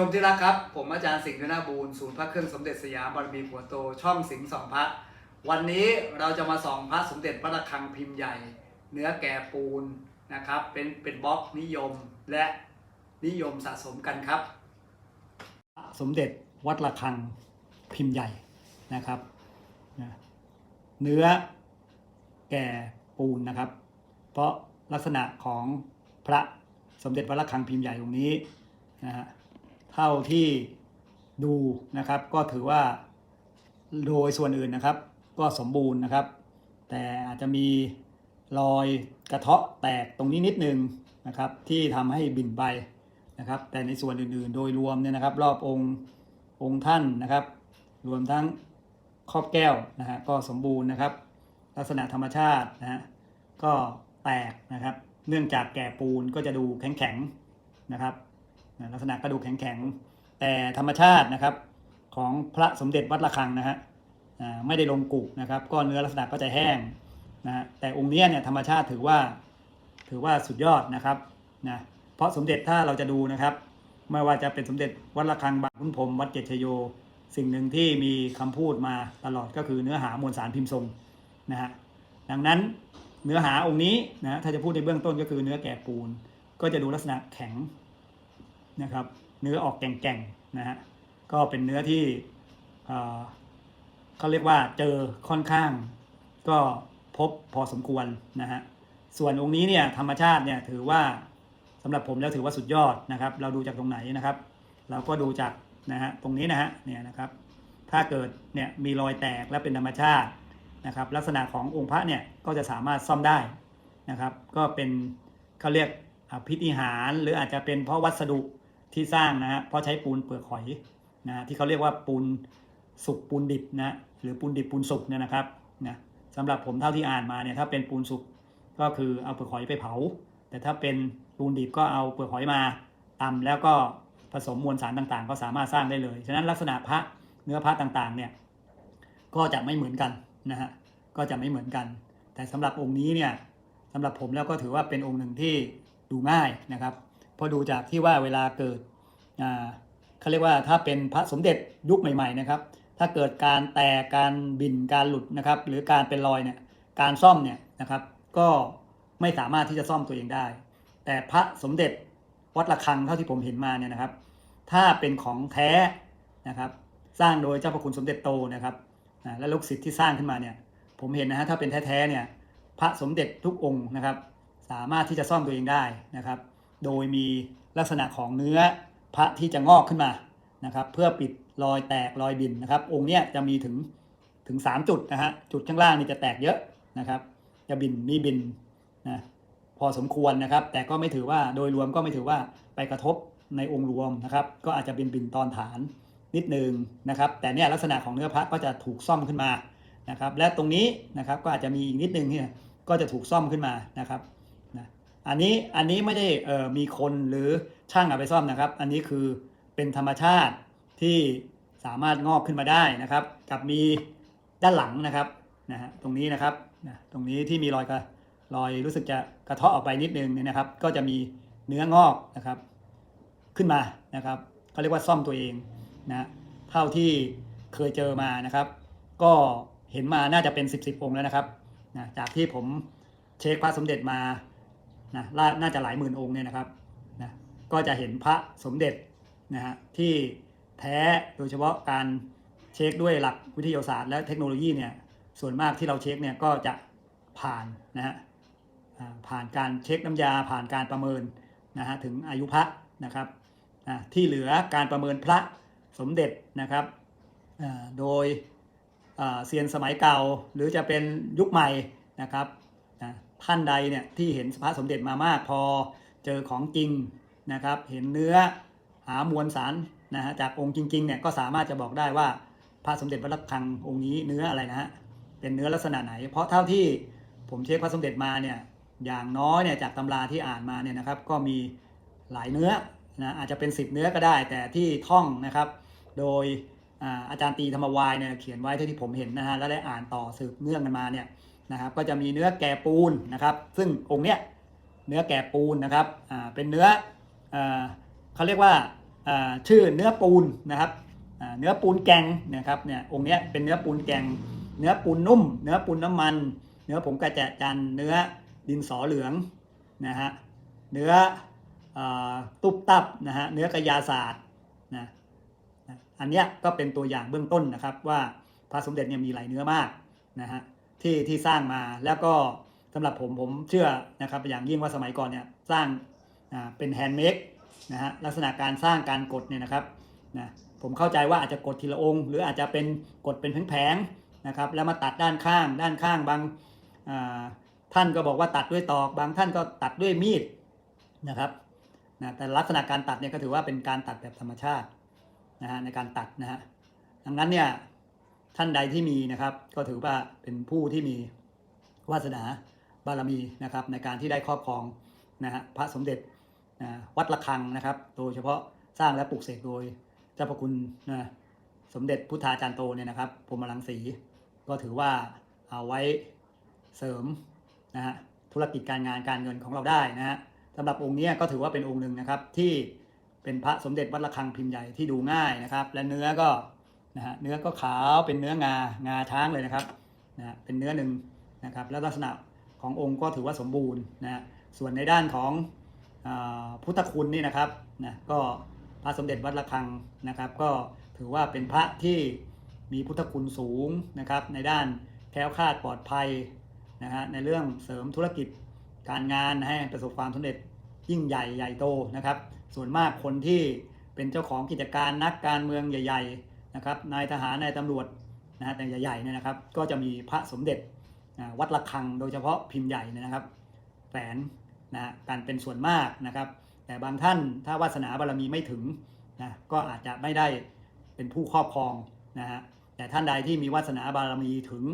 ชมที่รักครับ ผมอาจารย์สิงห์ธนาบูรณ์ศูนย์พระเครื่องสมเด็จสยามบารมีผัวโตช่องสิงห์สองพระวันนี้เราจะมาส่องพระสมเด็จพระระฆังพิมพ์ใหญ่ เนื้อแก่ปูนนะครับเป็นเป็นบล็อกนิยมและนิยมสะสมกันครับ สมเด็จวัดระฆังพิมพ์ใหญ่นะครับ เนื้อแก่ปูนนะครับ เพราะลักษณะของพระสมเด็จวัดระฆังพิมพ์ใหญ่องนี้นะฮะ เท่าที่ดูนะครับก็ถือว่าโดยส่วนอื่นนะครับ ก็สมบูรณ์นะครับ แต่อาจจะมีรอยกระเทาะแตกตรงนี้นิดนึงนะครับ ที่ทำให้บิ่นไปนะครับ แต่ในส่วนอื่นๆ โดยรวมเนี่ยนะครับ รอบองค์องค์ท่านนะครับ รวมทั้งครอบแก้วนะฮะก็สมบูรณ์นะครับ ลักษณะธรรมชาตินะฮะก็แตกนะครับ เนื่องจากแก่ปูนก็จะดูแข็งๆนะครับ ลักษณะก็ดูกแข็งๆ แต่ธรรมชาตินะครับของพระสมเด็จวัดระฆังนะฮะไม่ได้ลงกุกนะครับก็เนื้อลักษณะก็จะแห้งนะแต่องค์เนี้ยเนี่ยธรรมชาติถือว่าถือว่าสุดยอดนะครับนะเพราะสมเด็จถ้าเราจะดูนะครับ ไม่ว่าจะเป็นสมเด็จวัดระฆังบางขุนพรมวัดเกตชโย สิ่งหนึ่งที่มีคำพูดมาตลอดก็คือเนื้อหามวลสารพิมพ์ทรงนะฮะดังนั้นเนื้อหาองค์นี้นะถ้าจะพูดในเบื้องต้นก็คือเนื้อแก่ปูน ก็จะดูลักษณะแข็ง นะครับ เนื้อออกแก่งๆนะฮะก็เป็นเนื้อที่เอ่อเขาเรียกว่าเจอค่อนข้าง ก็พบพอสมควรนะฮะส่วนองค์นี้เนี่ยธรรมชาติเนี่ยถือว่าสำหรับผมแล้วถือว่าสุดยอดนะครับ เราดูจากตรงไหนนะครับ เราก็ดูจากนะฮะตรงนี้นะฮะเนี่ยนะครับ ถ้าเกิดเนี่ยมีรอยแตกและเป็นธรรมชาตินะครับ ลักษณะขององค์พระเนี่ยก็จะสามารถซ่อมได้นะครับ ก็เป็นเขาเรียกพิธีหารหรืออาจจะเป็นเพราะวัสดุ ที่สร้างนะฮะเพราะใช้ปูนเปลือกหอยนะที่เขาเรียกว่าปูนสุกปูนดิบนะหรือปูนดิบปูนสุกเนี่ยนะครับนะสำหรับผมเท่าที่อ่านมาเนี่ยถ้าเป็นปูนสุกก็คือเอาเปลือกหอยไปเผา แต่ถ้าเป็นปูนดิบก็เอาเปลือกหอยมาตำแล้วก็ผสมมวลสารต่างๆ ก็สามารถสร้างได้เลย ฉะนั้นลักษณะพระเนื้อพระต่างๆเนี่ยก็จะไม่เหมือนกันนะฮะก็จะไม่เหมือนกัน แต่สำหรับองค์นี้เนี่ยสำหรับผมแล้วก็ถือว่าเป็นองค์หนึ่งที่ดูง่ายนะครับ เพอดูจากที่ว่าเวลาเกิดเขาเรียกว่าถ้าเป็นพระสมเด็จยุคใหม่ ๆนะครับ ถ้าเกิดการแตกการบินการหลุดนะครับ หรือการเป็นรอยเนี่ยการซ่อมเนี่ยนะครับก็ไม่สามารถที่จะซ่อมตัวเองได้ แต่พระสมเด็จวัดระฆังเท่าที่ผมเห็นมาเนี่ยนะครับ ถ้าเป็นของแท้นะครับ สร้างโดยเจ้าพระคุณสมเด็จโตนะครับและลูกศิษย์ที่สร้างขึ้นมาเนี่ยผมเห็นนะฮะถ้าเป็นแท้ๆเนี่ยพระสมเด็จทุกองค์นะครับ สามารถที่จะซ่อมตัวเองได้นะครับ โดยมีลักษณะของเนื้อพระที่จะงอกขึ้นมานะครับ เพื่อปิดรอยแตกรอยบินนะครับ องค์เนี้ยจะมีถึงถึง 3 จุดนะฮะจุดข้างล่างนี่จะแตกเยอะนะครับ จะบินมีบินนะพอสมควรนะครับ แต่ก็ไม่ถือว่าโดยรวมก็ไม่ถือว่าไปกระทบในองค์รวมนะครับ ก็อาจจะบินบินตอนฐานนิดนึงนะครับ แต่เนี่ยลักษณะของเนื้อพระก็จะถูกซ่อมขึ้นมานะครับ และตรงนี้นะครับก็อาจจะมีอีกนิดนึงเนี่ยก็จะถูกซ่อมขึ้นมานะครับ อันนี้อันนี้ไม่ได้เอ่อมีคนหรือช่างเอาไปซ่อมนะครับ อันนี้คือเป็นธรรมชาติที่สามารถงอกขึ้นมาได้นะครับ กับมีด้านหลังนะครับนะฮะตรงนี้นะครับนะตรงนี้ที่มีรอยกระรอยรู้สึกจะกระเทาะออกไปนิดนึงเนี่ยนะครับ ก็จะมีเนื้องอกนะครับ ขึ้นมานะครับเขาเรียกว่าซ่อมตัวเองนะเท่าที่เคยเจอมานะครับ ก็เห็นมาน่าจะเป็น 10บสองค์แล้วนะครับนะจากที่ผมเช็คพระสมเด็จมา นะล่าน่าจะหลายหมื่นองค์เนี่ยนะครับนะก็จะเห็นพระสมเด็จนะฮะที่แท้โดยเฉพาะการเช็คด้วยหลักวิทยาศาสตร์ และเทคโนโลยีเนี่ยส่วนมากที่เราเช็คเนี่ยก็จะผ่านนะฮะผ่านการเช็คน้ำยาผ่านการประเมินนะฮะถึงอายุพระนะครับที่เหลือการประเมินพระสมเด็จนะครับโดยเซียนสมัยเก่าหรือจะเป็นยุคใหม่นะครับนะ ท่านใดเนี่ยที่เห็นพระสมเด็จมามากพอเจอของจริงนะครับ เห็นเนื้อหามวลสารนะฮะจากองค์จริงๆเนี่ยก็สามารถจะบอกได้ว่าพระสมเด็จพระระฆังองค์นี้เนื้ออะไรนะฮะเป็นเนื้อลักษณะไหน เพราะเท่าที่ผมเช็คพระสมเด็จมาเนี่ยอย่างน้อยเนี่ยจากตำราที่อ่านมาเนี่ยนะครับ ก็มีหลายเนื้อนะอาจจะเป็น 10 เนื้อก็ได้ แต่ที่ท่องนะครับ โดยอาอาจารย์ตีธรรมวายเนี่ยเขียนไว้เท่าที่ผมเห็นนะฮะแล้วได้อ่านต่อสืบเนื่องกันมาเนี่ย นะครับก็จะมีเนื้อแก่ปูนนะครับ ซึ่งองค์เนี้ยเนื้อแก่ปูนนะครับอ่าเป็นเนื้ออเขาเรียกว่าชื่อเนื้อปูนนะครับเนื้อปูนแกงนะครับเนี่ยองค์เนี้ยเป็นเนื้อปูนแกง เนื้อปูนนุ่ม เนื้อปูนน้ำมัน เนื้อผงกระแจจันเนื้อดินสอเหลืองนะฮะเนื้ออตุบตับนะฮะเนื้อกระยาศาสตร์นะอันเนี้ยก็เป็นตัวอย่างเบื้องต้นนะครับว่าพระสมเด็จเนี่ยมีหลายเนื้อมากนะฮะ ที่ที่สร้างมาแล้วก็สำหรับผมผมเชื่อนะครับอย่างยิ่งว่าสมัยก่อนเนี่ยสร้างเป็นแฮนด์เมดนะฮะลักษณะการสร้างการกดเนี่ยนะครับนะผมเข้าใจว่าอาจจะกดทีละองค์ หรืออาจจะเป็นกดเป็นแผงๆนะครับแล้วมาตัดด้านข้าง ด้านข้างบางท่านก็บอกว่าตัดด้วยตอก บางท่านก็ตัดด้วยมีดนะครับนะแต่ลักษณะการตัดเนี่ยก็ถือว่าเป็นการตัดแบบธรรมชาตินะฮะในการตัดนะฮะดังนั้นเนี่ย ท่านใดที่มีนะครับ ก็ถือว่าเป็นผู้ที่มีวาสนาบารมีนะครับ ในการที่ได้ครอบครองนะฮะพระสมเด็จวัดระฆังนะครับ โดยเฉพาะสร้างและปลูกเสกโดยเจ้าพระคุณนะสมเด็จพุทธาจารย์โตเนี่ยนะครับพรมรังสีก็ถือว่าเอาไว้เสริมนะฮะธุรกิจการงานการเงินของเราได้นะฮะสำหรับองค์นี้ก็ถือว่าเป็นองค์หนึ่งนะครับที่เป็นพระสมเด็จวัดระฆังพิมพ์ใหญ่ที่ดูง่ายนะครับ และเนื้อก็ นะฮะเนื้อก็ขาวเป็นเนื้องางาช้างเลยนะครับนะฮะเป็นเนื้อหนึ่งนะครับแล้วลักษณะขององค์ก็ถือว่าสมบูรณ์นะฮะส่วนในด้านของอพุทธคุณนี่นะครับนะก็พระสมเด็จวัดระฆังนะครับ ก็ถือว่าเป็นพระที่มีพุทธคุณสูงนะครับ ในด้านแคล้วคลาดปลอดภัยนะฮะในเรื่องเสริมธุรกิจการงานให้ประสบความสำเร็จยิ่งใหญ่ใหญ่โตนะครับ ส่วนมากคนที่เป็นเจ้าของกิจการนักการเมืองใหญ่ ๆ นะครับนายทหารนายตำรวจนะฮะแต่ใหญ่ๆเนี่ยนะครับ ก็จะมีพระสมเด็จวัดระฆังโดยเฉพาะพิมพ์ใหญ่เนยนะครับแฝนนะฮะการเป็นส่วนมากนะครับ แต่บางท่านถ้าวาสนาบารมีไม่ถึงนะก็อาจจะไม่ได้เป็นผู้ครอบครองนะฮะแต่ท่านใดที่มีวาสนาบารมีถึง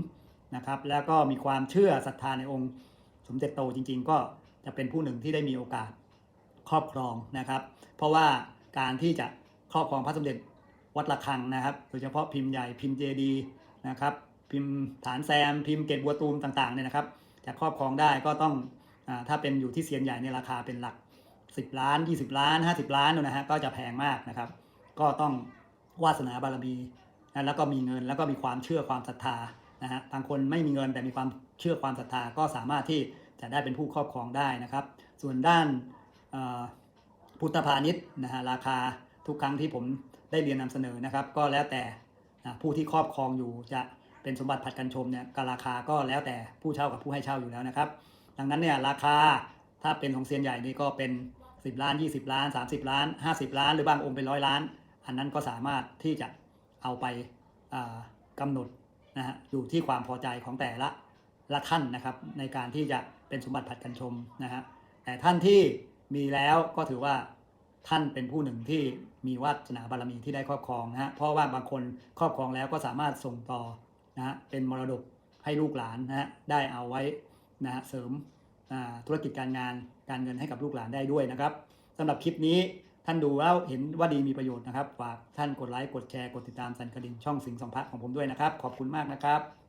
นะครับแล้วก็มีความเชื่อศรัทธาในองค์สมเด็จโตจริง ๆ ก็จะเป็นผู้หนึ่งที่ได้มีโอกาสครอบครองนะครับ เพราะว่าการที่จะครอบครองพระสมเด็จ วัดระฆังนะครับ โดยเฉพาะพิมพ์ใหญ่พิมพ์เจดีนะครับ พิมพ์ฐานแซม พิมพ์เกตบัวตูมต่างๆเนี่ยนะครับจะครอบครองได้ก็ต้องอถ้าเป็นอยู่ที่เซียนใหญ่ในราคาเป็นหลัก 10 ล้าน 20 ล้าน 50 ล้านนะฮะก็จะแพงมากนะครับ ก็ต้องวาสนาบารมีนะแล้วก็มีเงินแล้วก็มีความเชื่อความศรัทธานะฮะบางคนไม่มีเงินแต่มีความเชื่อความศรัทธาก็สามารถที่จะได้เป็นผู้ครอบครองได้นะครับ ส่วนด้านพุทธพาณิชย์นะฮะราคาทุกครั้งที่ผม ได้เรียนนำเสนอนะครับ ก็แล้วแต่ผู้ที่ครอบครองอยู่จะเป็นสมบัติผัดกันชมเนี่ยก็ราคาก็แล้วแต่ผู้เช่ากับผู้ให้เช่าอยู่แล้วนะครับ ดังนั้นเนี่ยราคาถ้าเป็นของเซียนใหญ่นี่ก็เป็น 10 ล้าน 20 ล้าน 30 ล้าน 50 ล้าน หรือบางองค์เป็นร้อยล้าน อันนั้นก็สามารถที่จะเอาไปอ่ากำหนดนะฮะอยู่ที่ความพอใจของแต่ละละท่านนะครับในการที่จะเป็นสมบัติผัดกันชมนะฮะแต่ท่านที่มีแล้วก็ถือว่า ท่านเป็นผู้หนึ่งที่มีวาสนาบารมีที่ได้ครอบครองนะฮะเพราะว่าบางคนครอบครองแล้วก็สามารถส่งต่อนะฮะเป็นมรดกให้ลูกหลานนะฮะได้เอาไว้นะฮะเสริมธุรกิจการงานการเงินให้กับลูกหลานได้ด้วยนะครับสำหรับคลิปนี้ท่านดูแล้วเห็นว่าดีมีประโยชน์นะครับฝากท่านกดไลค์กดแชร์กดติดตามสันกระดิ่งช่องสิงห์สองพักของผมด้วยนะครับ ขอบคุณมากนะครับ